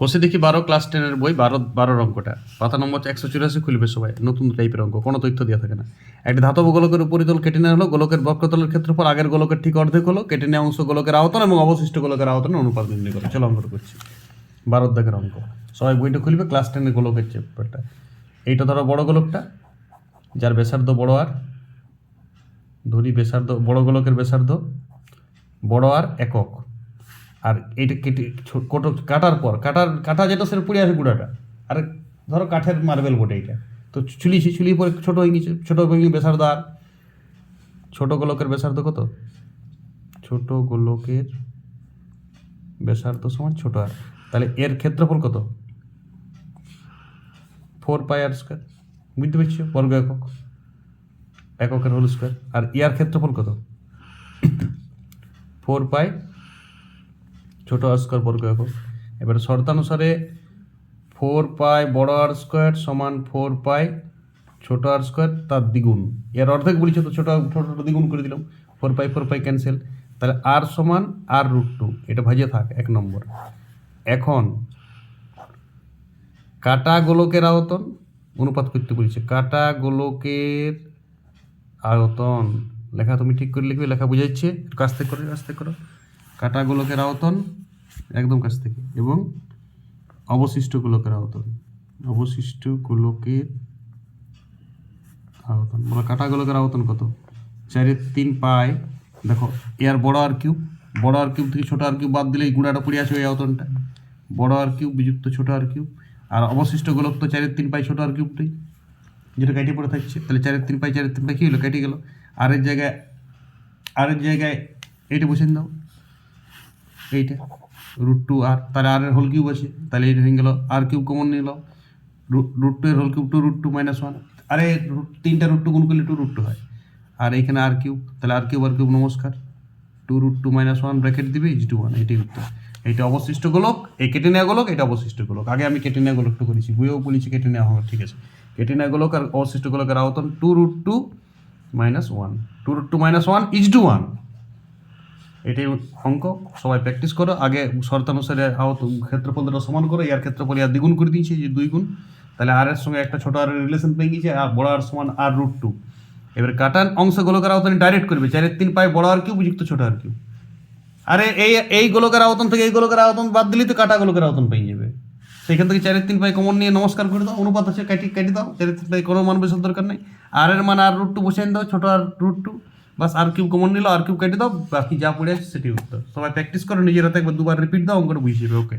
কষে দেখি বারো ক্লাস টেনের বই, বারো বারোর অঙ্কটা। পাতা নম্বর একশো চুরাশি খুলবে সবাই, নতুন টাইপের অঙ্ক, কোনো তথ্য দেওয়া থাকে না। একটি ধাতব গোলকের উপরিতল কেটে নেওয়া হলো, গোলকের বক্রতলের ক্ষেত্রফল, আগের গোলকের ঠিক অর্ধেক হলো, কেটে নেওয়া অংশ গোলকের আয়তন এবং অবশিষ্ট গোলকের আয়তনের অনুপাত নির্ণয় করো। চলো অঙ্কটা করছি। বারোর দাগের অঙ্ক। সবাই বইটা খুলবে ক্লাস টেনের গোলকের চ্যাপ্টারটা এইটা ধরো বড় গোলকটা, যার বেসার্ধ বড় আর ধরি ব্যাসার্ধ, বড় গোলকের বেসার্ধ বড় আর একক। আর এটা কেটে কোটো কাটার পর, কাটার, কাটা যেটা সেটা পড়ে আসে গুঁড়াটা। আর ধরো কাঠের মার্বেল বটে এটা তো চুলিছি চুলি পরে ছোটো হয়ে গেছে, ছোটো হয়ে গেছে বেসার্ধ আর ছোটো গোলকের বেসার্ধ কত? ছোট গোলকের বেসার্ধ সমান ছোট আর। তাহলে এর ক্ষেত্রফল কত? Four pi r square. বুঝতে পারছ? বর্গ একক। এককের হোল স্কোয়ার। আর ইয়ার ক্ষেত্রফল কত? ফোর পাই ছোট আর স্কোয়ার বর্গ একক। এবারে শর্তানুসারে ফোর পাই বড় আর স্কোয়ার সমান ফোর পাই ছোট আর স্কোয়ার তার দ্বিগুণ। এর অর্ধেক বলেছে তো ছোট ছোট ছোট দ্বিগুণ করে দিলাম। Four pi four pi cancel তাহলে আর সমান আর রুট টু এটা ভাজিয়ে থাক, এক নম্বর। এখন কাটা গোলকের আয়তন অনুপাত করতে বলছে। কাটা গোলকের আয়তন। লেখা তুমি ঠিক করে লিখবে, লেখা একটু কাছ থেকে করো কাজ থেকে করো। কাটা গোলকের আয়তন একদম কাছ থেকে এবং অবশিষ্ট গোলকের আয়তন। অবশিষ্ট গোলকের আয়তন বলো কাটা গোলকের আয়তন কত? চারের তিন পায় দেখো এর বড় আর কিউব, বড় আর কিউব থেকে ছোটো আর কিউব বাদ দিলে এই গুঁড়াটা পড়ে আসবে এই আয়তনটা। বড় আর কিউব, বিযুক্ত ছোটো আর কিউব। আর অবশিষ্ট গোলক তো চারের তিন পাই ছোটো আর কিউবটাই, যেটা কেটে পড়ে থাকছে। তাহলে চারের তিন পাই চারের তিন পাই কী হলো? কেটে গেল। আরের জায়গায় আরের জায়গায় এইটা বসে দাও। এইটা রুট টু আর তাহলে আর এর হোল কিউব আছে। তাহলে এইটা হয়ে গেল আর কিউব কমন নিল রুট টু এর whole cube two root two minus one আরে তিনটা রুট টু গুণ করলে টু রুট টু হয়। আর এইখানে আর কিউব তাহলে আর কিউব আর কিউব নমস্কার। Two root two minus one bracket দিবে ইজ টু ওয়ান এটাই উত্তর। এইটা অবশিষ্ট গোলক এই কেটে নেওয়া গোলক, এটা অবশিষ্ট গোলক। আগে আমি কেটে নেওয়া গোলকটা করেছি, বইয়েও বলেছি কেটে নেওয়া হবে, ঠিক আছে। কেটে নেওয়া গোলক আর অবশিষ্ট গোলকের আয়তন two root two minus one two root two minus one is to one এটাই অঙ্ক। সবাই প্র্যাকটিস করো। আগে শর্তানুসারে আহত ক্ষেত্রফল দুটো সমান করো। ইয়ার ক্ষেত্রফল ইয়ার দ্বিগুণ করে দিয়েছি যে দুই গুণ। তাহলে আর এর সঙ্গে একটা ছোট আর রিলেশন পেয়ে গেছে, আর বড় আর সমান আর রুট টু এবার কাটান অংশ গোলকার আওতন ডাইরেক্ট করবে। চারের তিন পায় বড় আর কিউ উপযুক্ত ছোট আর কিউ আরে এই এই গোলকের আওতন থেকে এই গোলকার আওতন বাদ দিলেই তো কাটা গোলকার আওতন পেয়ে যাবে। সেখান থেকে চারের তিন পায়ে কমন নিয়ে নমস্কার করে দাও। অনুপাত আছে, কাটি, কেটে দাও। চারের তিন পায়ে কোনো মান বেশার দরকার নেই। আর এর মান আর রুট টু বসে দাও, ছোট আর রুট টু বাস আর কিউব কমন নিলো আর কিউব কেটে দাও, বাকি যা পড়ে আছে সেটি উত্তর। সবাই প্র্যাকটিস করো, নিজের হাতে একবার দুবার রিপিট দাও, অঙ্কটা বুঝে যাবে ওকে